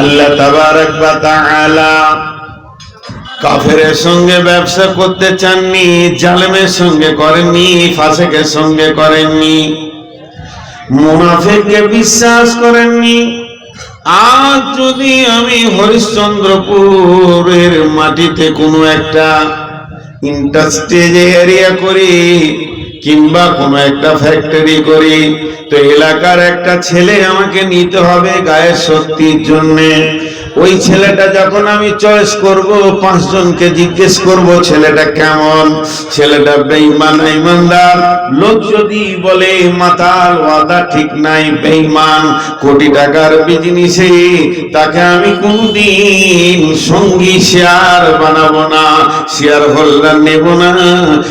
আল্লাহ তাবারক ওয়া তাআলা কাফেরের সঙ্গে ব্যবসা করতে চাননি, জালেমের সঙ্গে করেননি, ফাসেকের সঙ্গে করেননি, মুনাফিককে বিশ্বাস করেননি। আজ যদি আমি হরিশ্চন্দ্রপুরের মাটিতে কোনো একটা ইন্ডাস্ট্রিজ এরিয়া করি কিংবা কোনো একটা ফ্যাক্টরি করি, তো এলাকার একটা ছেলে আমাকে নিতে হবে গায়ের শক্তির জন্যে। ওই ছেলেটা যখন আমি চয়েস করব, পাঁচজনকে জিজ্ঞেস করব, ছেলেটা কেমন? ছেলেটা বেঈমান ইমানদার লোক যদি বলে, মাতাল, ওয়াদা ঠিক নাই, বেঈমান, কোটি টাকার বিজনেসে, তাকে আমি কোনদিন সঙ্গী শেয়ার বানাবো না শেয়ার হোল্ডার নেব না।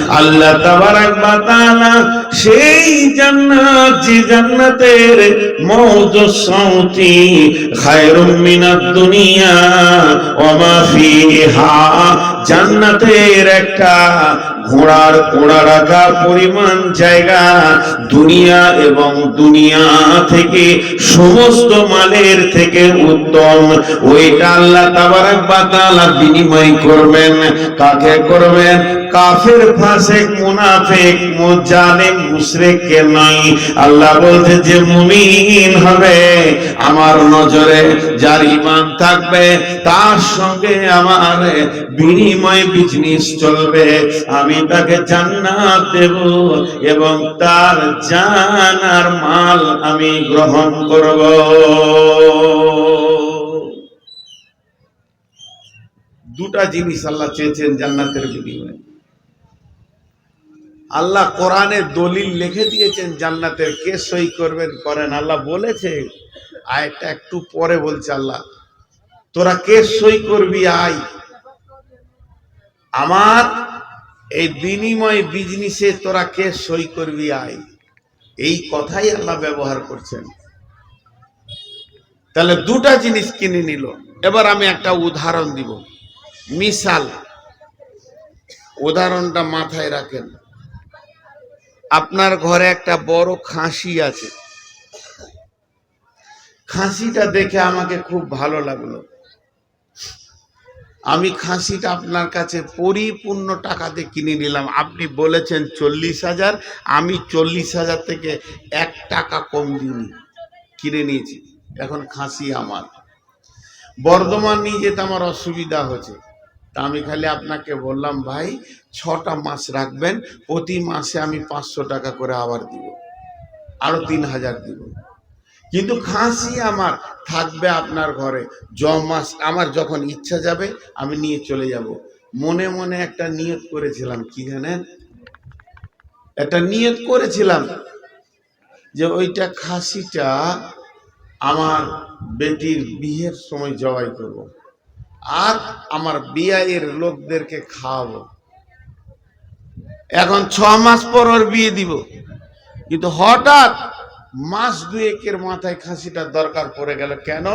আল্লাহ তাবারাক তাআলা সেই জান্নাত যে জান্নাতের মৌজ সাউতি খায়রুম মিনাদ দুনিয়া ওয়া মা ফিহা জান্নাতের একটা ঘোড়ার কোড়া রাখা পরিমাণ জায়গা দুনিয়া এবং দুনিয়া থেকে সমস্ত মালের থেকে উত্তম। ওইটা আল্লাহ তাবারাক ওয়া তাআলা বিনিময় করবেন। কাকে করবেন? কাফের, ফাসেক, মুনাফিক, মুজালিম মুশরিককে নয়। আল্লাহ বলছে যে মুমিন হবে। আমার নজরে যার ঈমান থাকবে, তার সঙ্গে আমার বিনিময় বিজনেস চলবে। আমি তাকে জান্নাত দেব এবং তার জান আর মাল আমি গ্রহণ করব। দুটা জিনিস আল্লাহ চেয়েছেন জান্নাতের বিনিময়ে। আল্লাহ কোরআনে দলিল লিখে দিয়েছেন, জান্নাতের কে সই করবেন করেন। আল্লাহ বলেছে আয়টা একটু পরে বলছে আল্লাহ, তোরা কে সই করবি আয়? আমার এই বিনিময় বিজনেসে তোরা কে সই করবি আয়? এই কথাই আল্লাহ ব্যবহার করছেন। তাহলে দুটা জিনিস কিনে নিল। এবার আমি একটা উদাহরণ দিব। মিসাল উদাহরণটা মাথায় রাখেন। আপনার ঘরে একটা বড় খাসি আছে। খাসিটা দেখে আমাকে খুব ভালো লাগল। আমি খাসিটা আপনার কাছে পরিপূর্ণ টাকাতে কিনে নিলাম। আপনি বলেছেন চল্লিশ হাজার, আমি চল্লিশ হাজার থেকে এক টাকা কম দিইনি। কিনে নিয়েছি। এখন খাসি আমার। বর্ধমান নিয়ে যেতে আমার অসুবিধা হচ্ছে। তা আমি খালি আপনাকে বললাম, ভাই, ছটা মাস রাখবেন, প্রতি মাসে আমি পাঁচশো টাকা করে আবার দিব। আরও তিন হাজার দিব। কিন্তু খাসি আমার থাকবে আপনার ঘরে। জ মাস, আমার যখন ইচ্ছা যাবে, আমি নিয়ে চলে যাব। মনে মনে একটা নিয়ত করেছিলাম, কি জানেন? একটা নিয়ত করেছিলাম যে ওইটা খাসিটা আমার বেটির বিয়ের সময় জবাই করব। আর আমার বিয়ের লোকদেরকে খাওয়াবো। এখন ছ মাস পর ওর বিয়ে দিব। কিন্তু হঠাৎ মাস দুয়েকের মাথায় খাসিটার দরকার পড়ে গেল। কেন?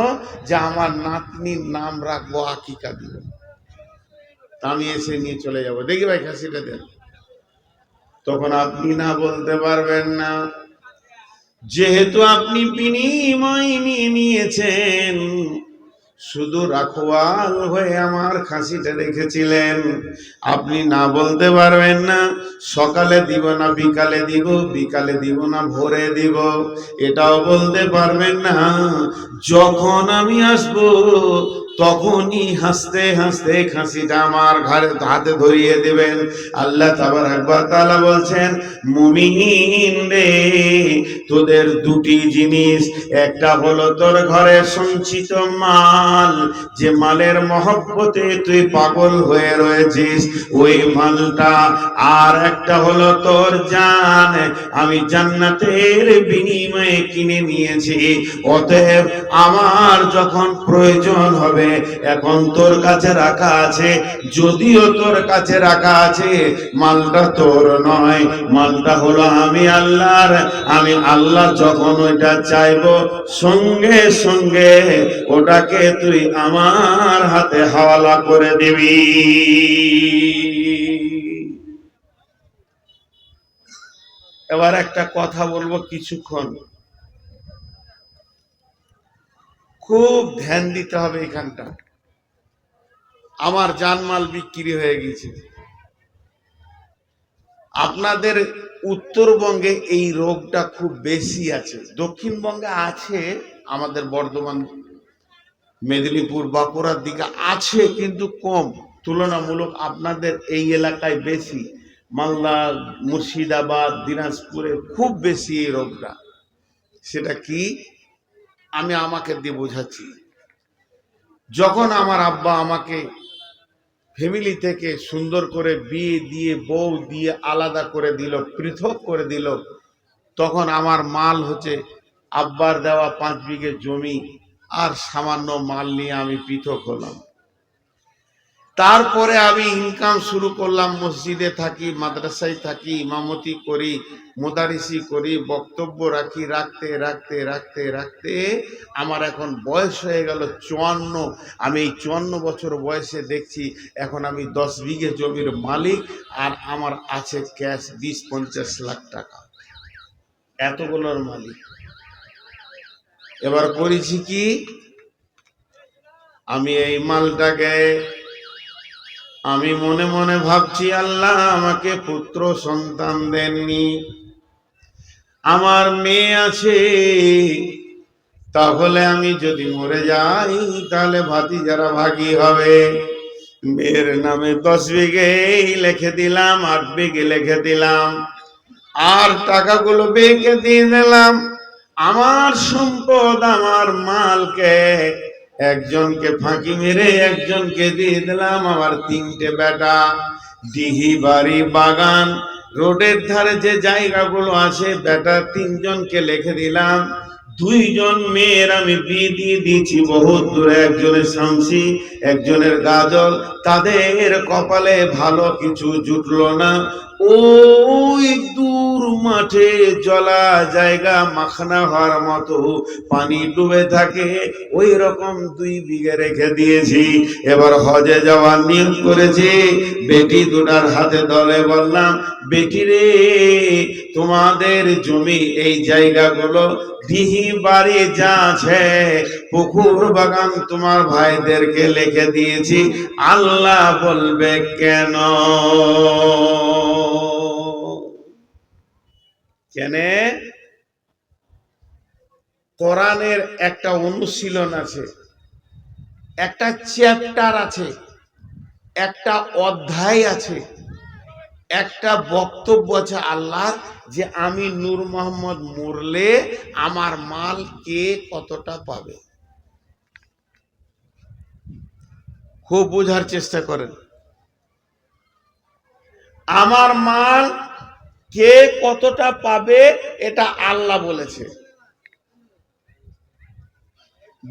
যে আমার নাতনির নাম রাখব আকিকা দিব আমি এসে নিয়ে চলে যাব। দেখি ভাই খাসিটা দেন। তখন আপনি না বলতে পারবেন না। যেহেতু আপনি বিনিময় নিয়ে নিয়েছেন শুধু রাখোয়াল হয়ে আমার খাসিটা রেখেছিলেন। আপনি না বলতে পারবেন না, সকালে দিব না, বিকালে দিব বিকালে দিব না, ভোরে দিব। এটাও বলতে পারবেন না, যখন আমি আসব তখনই হাসতে হাসতে খাসিটা আমার ঘরে হাতে ধরিয়ে দেবেন। আল্লাহ তাবার একবার তালা বলছেন মুমিন রে, তোদের দুটি জিনিস, একটা হলো তোর ঘরে সঞ্চিত মাল, যে মালের মহব্বতে তুই পাগল হয়ে রয়েছিস, ওই মালটা, আর একটা হলো তোর জান, আমি জান্নাতের বিনিময়ে কিনে নিয়েছি, অতএব আমার যখন প্রয়োজন হবে এখন তোর কাছে রাখা আছে, যদিও তোর কাছে রাখা আছে, মালটা তোর নয়, মালটা হলো আমি আল্লাহর। আমি আল্লাহ যখন ওইটা চাইব, সঙ্গে সঙ্গে ওটাকে তুই আমার হাতে হাওয়ালা করে দিবি। এবার একটা কথা বলব কিছুক্ষণ। খুব ধ্যান দিতে হবে এখানটা। আমার জানমাল বিক্রি হয়ে গেছে। আপনাদের উত্তরবঙ্গে এই রোগটা খুব বেশি আছে। দক্ষিণবঙ্গে আছে, আমাদের বর্ধমান, মেদিনীপুর, বাঁকুড়ার দিকে আছে কিন্তু কম। তুলনামূলক আপনাদের এই এলাকায় বেশি। মালদা, মুর্শিদাবাদ, দিনাজপুরে খুব বেশি এই রোগটা। সেটা কি? আমি আমাকে দিয়ে বোঝাচ্ছি। যখন আমার আব্বা আমাকে ফ্যামিলি থেকে সুন্দর করে বিয়ে দিয়ে, বউ দিয়ে আলাদা করে দিল, পৃথক করে দিল, তখন আমার মাল হচ্ছে আব্বার দেওয়া পাঁচ বিঘে জমি আর সামান্য মাল নিয়ে আমি পৃথক হলাম। তারপরে আমি ইনকাম শুরু করলাম, মসজিদে থাকি, মাদ্রাসায় থাকি, ইমামতি করি, মোদারিসি করি, বক্তব্য রাখি, রাখতে রাখতে রাখতে রাখতে আমার এখন বয়স হয়ে গেল চুয়ান্ন। আমি এই চুয়ান্ন বছর বয়সে দেখছি এখন আমি দশ বিঘে জমির মালিক আর আমার আছে ক্যাশ বিশ পঞ্চাশ লাখ টাকা। এতগুলোর মালিক। এবার করেছি কি? আমি এই মালটাকে আমি মনে মনে ভাবছি, আল্লাহ আমাকে পুত্র সন্তান দেননি। আমার মেয়ে আছে, তাহলে আমি যদি মরে যাই, তাহলে ভাতি যারা ভাগি হবে। মেয়ের নামে দশ বিঘে লিখে দিলাম, আট বিঘে লিখে দিলাম। আর টাকাগুলো বেঁকে দিয়ে দিলাম। আমার সম্পদ, আমার মালকে একজনকে ফাঁকি মেরে একজনকে দিয়ে দিলাম, আমার তিনটে বেটা। ডিহি বাড়ি, বাগান, রোডের ধারে যে জায়গাগুলো আছে, বেটা তিনজনকে লিখে দিলাম। দুইজন মেয়ের আমি বিয়ে দিয়ে দিয়েছি বহুত দূরে, একজনের শামসি, একজনের গাজল। তাদের কপালে ভালো কিছু জুটলো না। ওই দূর মাঠে জলা জায়গা মাখনা হওয়ার মতো পানি ডুবে থাকে, ওই রকম দুই বিঘে রেখে দিয়েছি। এবার হজে যাওয়ার নিয়ম করেছি, বেটি দুটার হাতে দলে বললাম, বেটি রে, তোমাদের জমি এই জায়গাগুলো দিহি বাড়ি যা আছে, পুকুর বাগান তোমার ভাইদেরকে লিখে দিয়েছি। আল্লাহ বলবে, কেন? কেন? কোরআনের একটা অনুশীলন আছে, একটা চ্যাপ্টার আছে, একটা অধ্যায় আছে, একটা বক্তব্য আছে আল্লাহর যে আমি নূর মোহাম্মদ মরলে আমার মাল কে কতটা পাবে? খুব বোঝার চেষ্টা করেন। আমার মাল কে কতটা পাবে এটা আল্লাহ বলেছে।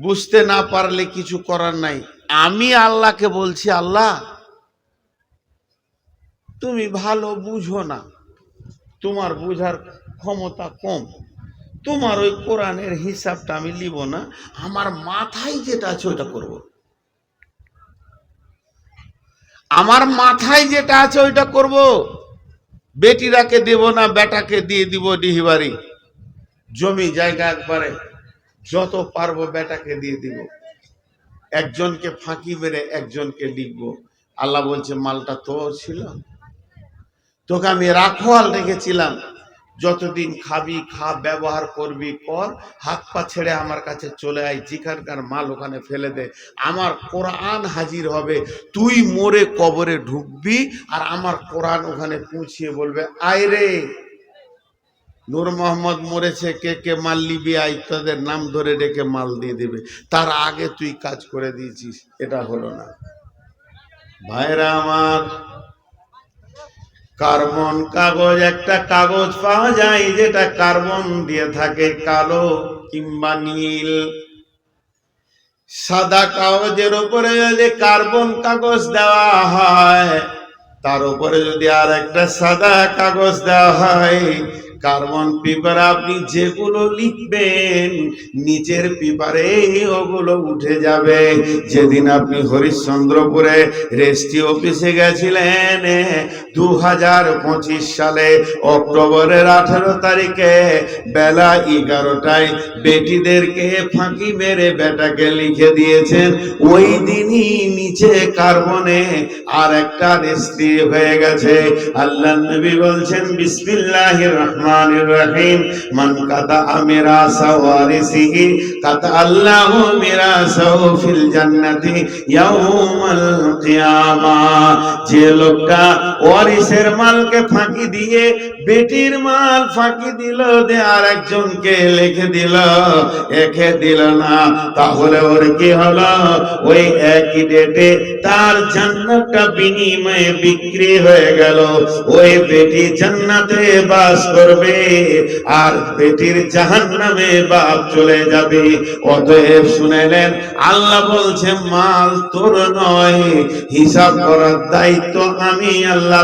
বুঝতে না পারলে কিছু করার নাই। আমি আল্লাহকে বলছি, আল্লাহ, তুমি ভালো বুঝো না। তোমার বুঝার ক্ষমতা কম। তোমার ওই কোরআনের হিসাবটা আমি নিব না। আমার মাথায় যেটা আছে ওইটা করব। আমার মাথায় যেটা আছে ওইটা করব। বেটিরাকে দেব না, বেটাকে দিয়ে দিব ডিহিবাড়ি জমি জায়গা একবারে যত পারব বেটাকে দিয়ে দিব। একজনকে ফাঁকি মেরে একজনকে লিখব। আল্লাহ বলছে, মালটা তো ছিল। তোকে আমি রাখোয়াল রেখেছিলাম। যতদিন খাবি, খা, ব্যবহার করবি, কর, হাত পা ছেড়ে আমার কাছে চলে আয়, যেখানকার মাল ওখানে ফেলে দে। আমার কোরআন হাজির হবে, তুই মোরে কবরে ঢুকবি আর আমার কোরআন ওখানে পৌঁছিয়ে বলবে, আয় রে। নূর মোহাম্মদ মরেছে, কে কে মাল নিবি আই তাদের নাম ধরে ডেকে মাল দিয়ে দেবে। তার আগে তুই কাজ করে দিয়েছিস, এটা হলো না। ভাইরা আমার কার্বন কাগজ, একটা কাগজ পাওয়া যায় যেটা কার্বন দিয়ে থাকে, কালো কিংবা নীল। সাদা কাগজের উপরে যদি কার্বন কাগজ দেওয়া হয়, তার উপরে যদি আর একটা সাদা কাগজ দেওয়া হয়, কার্বন পেপার আপনি যেগুলো লিখবেন, নিচের পেপারে ওগুলো উঠে যাবে। যেদিন আপনি হরিশ্চন্দ্রপুরে রেস্টি অফিসে গেছিলেন দু হাজার পঁচিশ সালে অক্টোবরের আঠারো তারিখে বেলা এগারোটায় বেটিদেরকে ফাঁকি মেরে বেটাকে লিখে দিয়েছেন। ওই দিনই নিচে কার্বনে আর একটা রেস্টি হয়ে গেছে। আল্লাহ নবী বলছেন, বিসমিল্লাহির রহমানির রহিম। মান কাতা আমিরা সাওয়ারিসিহি, কাতা আল্লাহু মিরাসাহু ফিল জান্নাতি ইয়াউমাল কিয়ামা। যে লোকটা ওয়ারিসের মালকে ফাঁকি দিয়ে বেটির মাল ফাঁকি দিল দে আর একজনকে লিখে দিল, একে দিল না। তাহলে ওর কি হলো? ওই একই ডেটে তার জান্নাতটা বিনিময়ে বিক্রি হয়ে গেল। ওই বেটি জান্নাতে বাস করবে আর বেটির জাহান্নামে বাপ চলে যাবে। অতএব শুনেলেন আল্লাহ বলছে, মাল তোর নয়, হিসাব করার দায়িত্ব আমি আল্লাহ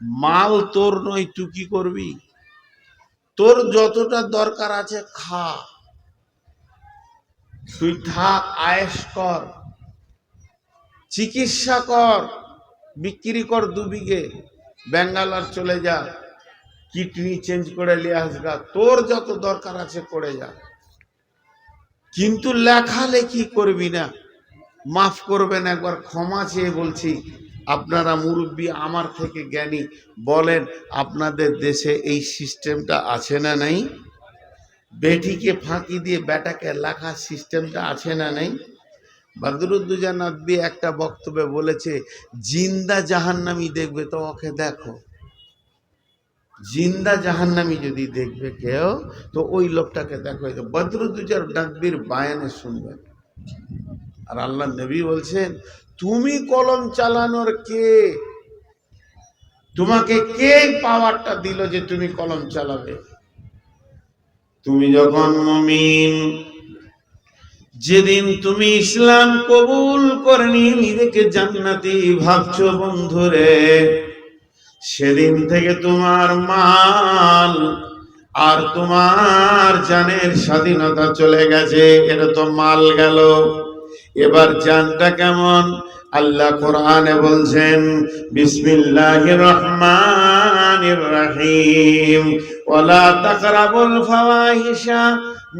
মাল তোর নয় তুই কি করবি? তোর যতটা দরকার আছে, খা। তুই থাক, আয়েস কর। চিকিৎসা কর, বিক্রি কর দু বিঘে। ব্যাঙ্গালোর চলে যা, কিডনি চেঞ্জ করে নিয়ে আসগা। তোর যত দরকার আছে, করে যা। কিন্তু লেখালেখি করবি না। মাফ করবেন একবার, ক্ষমা চেয়ে বলছি, আপনারা মুরব্বী আমার থেকে জ্ঞানী, বলেন আপনাদের দেশে এই সিস্টেমটা আছে না নাই? বেটিকে ফাঁকি দিয়ে বেটাকে লেখার সিস্টেমটা আছে না নাই? বদরুদ্দুজা নদী একটা বক্তব্যে বলেছে, জিন্দা জাহান্নামি দেখবে তো ওকে দেখো। জিন্দা জাহান্নামি যদি দেখবে কেউ, তো ওই লোকটাকে দেখো বদরুদ্দুজার ডাকবির বায়ানে শুনবেন আর আল্লাহ নবী বলছেন, তুমি কলম চালানোর কে? তোমাকে কে পাওয়ারটা দিল যে তুমি কলম চালাবে? তুমি যখন মমিন, যেদিন তুমি ইসলাম কবুল করেনি নিজেকে জান্নাতি ভাবছ বন্ধুরে। সেদিন থেকে তোমার মাল আর তোমার জানের স্বাধীনতা চলে গেছে, এটা তো মাল গেল। এবার জানটা কেমন? আল্লাহ কোরআনে বলছেন, বিসমিল্লাহির রহমানির রহিম। ওয়ালা তাকরাবুল ফাওয়াহিশা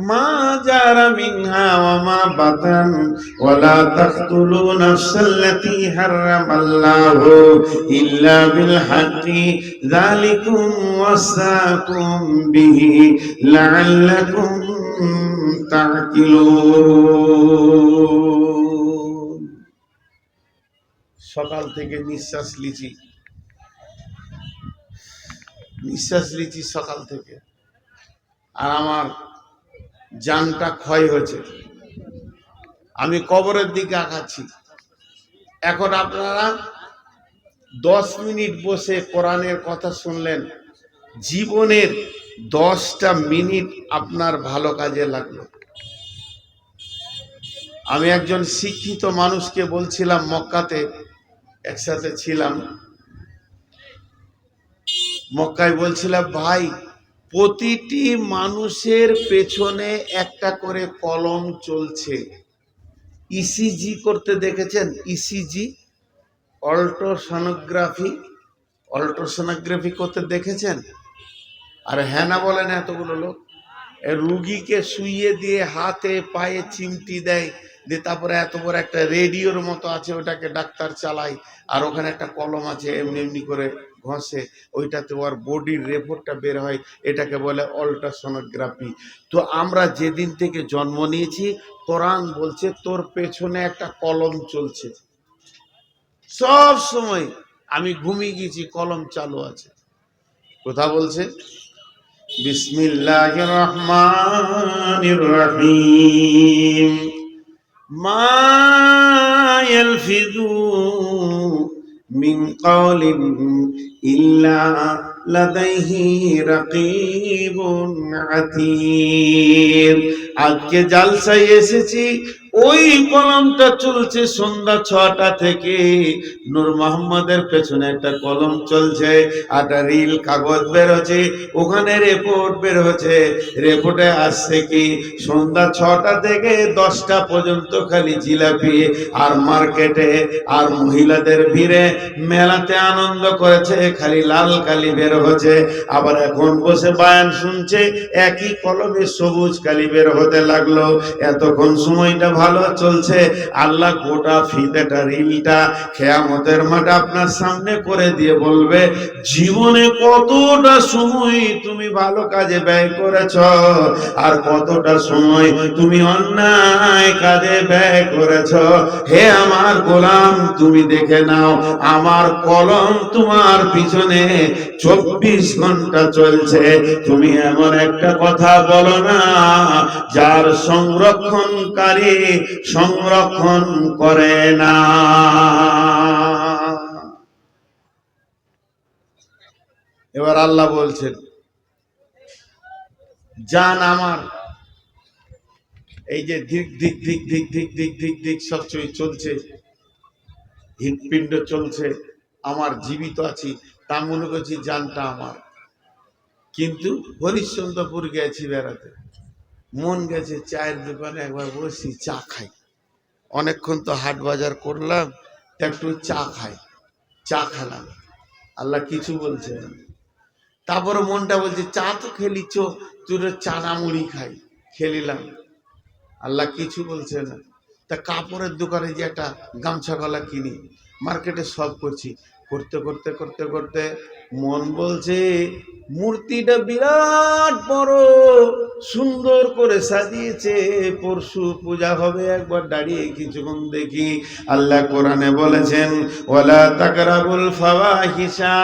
মা জারা মিনহা ওয়া মা বাতান, ওয়ালা তাকতুলু নাফসাল্লাতী হারামাল্লাহু ইল্লা বিল হাক্কি, যালিকুম ওয়াসাকুম বিহি লাআল্লাকুম তাকিলুন সকাল থেকে নিঃশ্বাস লিচি নিঃশ্বাস লিচি সকাল থেকে। আর আমার জানটা ক্ষয় হয়েছে। আমি কবরের দিকে আঁকাচ্ছি এখন আপনারা দশ মিনিট বসে কোরআনের কথা শুনলেন। জীবনের দশটা মিনিট আপনার ভালো কাজে লাগল। আমি একজন শিক্ষিত মানুষকে বলছিলাম মক্কাতে, একসাথে ছিলাম। মক্কায় বলছিলাম, ভাই প্রতিটি মানুষের পেছনে একটা করে কলম চলছে। ইসিজি করতে দেখেছেন? ইসিজি অল্ট্রাসোনোগ্রাফি অল্ট্রাসোনোগ্রাফি করতে দেখেছেন? আর হ্যাঁ না বলেন এতগুলো লোক। রুগীকে শুইয়ে দিয়ে হাতে, পায়ে চিমটি দেয় দিয়ে তারপরে এত বড় একটা রেডিওর মতো আছে, ওটাকে ডাক্তার চালায়। আর ওখানে একটা কলম আছে, এমনি এমনি করে ঘষে ওইটাতে ওর বডির রিপোর্টটা বের হয়, এটাকে বলে অল্ট্রাসোনোগ্রাফি তো আমরা যেদিন থেকে জন্ম নিয়েছি, কোরআন বলছে, তোর পেছনে একটা কলম চলছে। সব সময় আমি ঘুমিয়ে গেছি কলম চালু আছে। কথা বলছে? বিসমিল্লাহির রহমানির রহিম। মা ইয়ালফিযু মিন কওলিন ইল্লা লাদাইহি রাকিবুন আতীদ আজকে জালসায় এসেছি ওই কলমটা চলছে সন্ধ্যা ছটা থেকে। নূর মোহাম্মদের পেছনে একটা কলম চলছে, একটা রিল কাগজ বেরোচ্ছে, ওখানে রিপোর্ট বেরোচ্ছে। রিপোর্টে আসছে কি, সন্ধ্যা ছটা থেকে দশটা পর্যন্ত খালি জিলাপি আর মার্কেটে আর মহিলাদের ভিড়ে মেলাতে আনন্দ করেছে, খালি লাল কালি বের হচ্ছে। আবার এখন বসে বায়ান শুনছে, একই কলমে সবুজ কালি বের হতে লাগল। এতক্ষণ সময়টা ভালো চলছে। আল্লাহ গোটা ফিতেটা, রিলটা খেয়ামতের মাঠে আপনার সামনে করে দিয়ে বলবে, জীবনে কতটা সময় তুমি ভালো কাজে ব্যয় করেছ, আর কতটা সময় তুমি অন্যায় কাজে ব্যয় করেছ? হে আমার গোলাম, তুমি দেখে নাও, আমার কলম তোমার পিছনে চব্বিশ ঘণ্টা চলছে। তুমি এমন একটা কথা বলো না, যার সংরক্ষণকারী সংরক্ষণ করে না। এবার আল্লাহ বলছেন, জান আমার। এই যে ধিক ধিক ধিক ধিক ধিক ধিক ধিক ধিক সব চই- চলছে, হৃৎপিণ্ড চলছে, আমার জীবিত আছি তা মনে করছি জানটা আমার। কিন্তু হরিশ্চন্দ্রপুর গেছি বেড়াতে। মন গেছে চায়ের দোকানে, একবার বসি, চা খাই। অনেকক্ষণ তো হাট বাজার করলাম একটু চা খাই, চা খেলাম। আল্লাহ কিছু বলছে না। তারপরে মনটা বলছে, চা তো খেলি, চো, তুই চানা মুড়ি খাই। খেলিলাম। আল্লাহ কিছু বলছে না। তা কাপড়ের দোকানে যে একটা গামছা গলা কিনি, মার্কেটে সব করছি। করতে করতে করতে করতে মন বলছে, মূর্তিটা বিরাট বড়, সুন্দর করে সাজিয়েছে। পরশু পূজা হবে, একবার দাঁড়িয়ে কিছুক্ষণ দেখি। আল্লাহ কোরআনে বলেছেন, ওয়ালা তাকরাবুল ফাওয়াহিশা,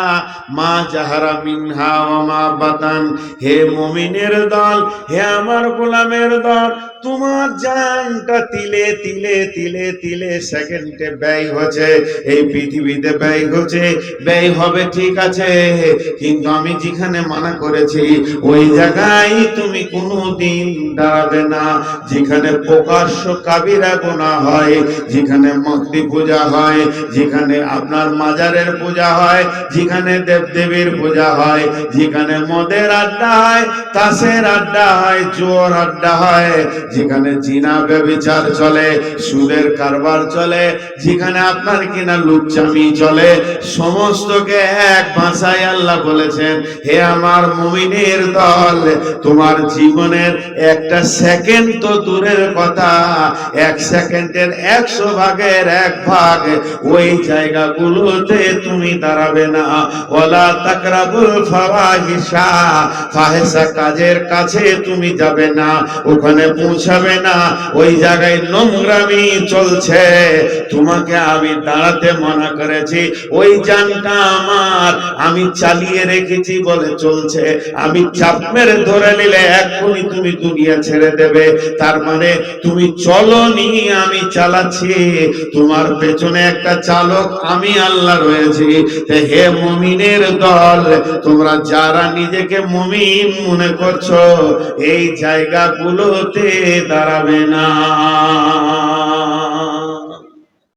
মা জাহারা মিনহা মা বাতান। হে মুমিনের দল, হে আমার গোলামের দল, তোমার জানটা তিলে তিলে তিলে তিলে সেকেন্ডে ব্যয় হচ্ছে। এই পৃথিবীতে ব্যয় হচ্ছে, ব্যয় হবে ঠিক আছে কিন্তু আমি যেখানে মানা করেছি, ওই জায়গায় তুমি কোনো দিন দাঁড়াবে না। যেখানে প্রকাশ্য কাবিরা গোনা হয়, যেখানে মূর্তি পূজা হয়, যেখানে আপনার মাজারের পূজা হয়, যেখানে দেবদেবীর পূজা হয়, যেখানে মদের আড্ডা হয়, তাসের আড্ডা হয় জোর আড্ডা হয়, যেখানে জিনা ব্যবিচার চলে, সুদের কারবার চলে, যেখানে আপনার কিনা লুচ্চামি চলে, সমস্তকে এক ভাষায় আল্লাহ বলেছেন, হে আমার মুমিনের দল, তোমার জীবনের একটা সেকেন্ড তো দূরের কথা। এক সেকেন্ডের একশো ভাগের এক ভাগ ওই জায়গাগুলোতে তুমি দাঁড়াবে না। ওলা তাকরাবুল ফাহেসা কাজের কাছে তুমি যাবে না, ওখানে পৌঁছাবে না। ওই জায়গায় নোংরামি চলছে। তোমাকে আমি দাঁড়াতে মানা করেছি। ওই জানটা আমার আমি চালিয়ে রেখেছি বলে চলছে। আমি চাপ মেরে ধরে নিলে এক্ষুনি তুমি দুনিয়া ছেড়ে দেবে। তার মানে তুমি চলো নি, আমি চালাচ্ছি। তোমার পেছনে একটা চালক, আমি আল্লাহ রয়েছি। হে মমিনের দল, তোমরা যারা নিজেকে মমিন মনে করছ, এই জায়গাগুলোতে দাঁড়াবে না।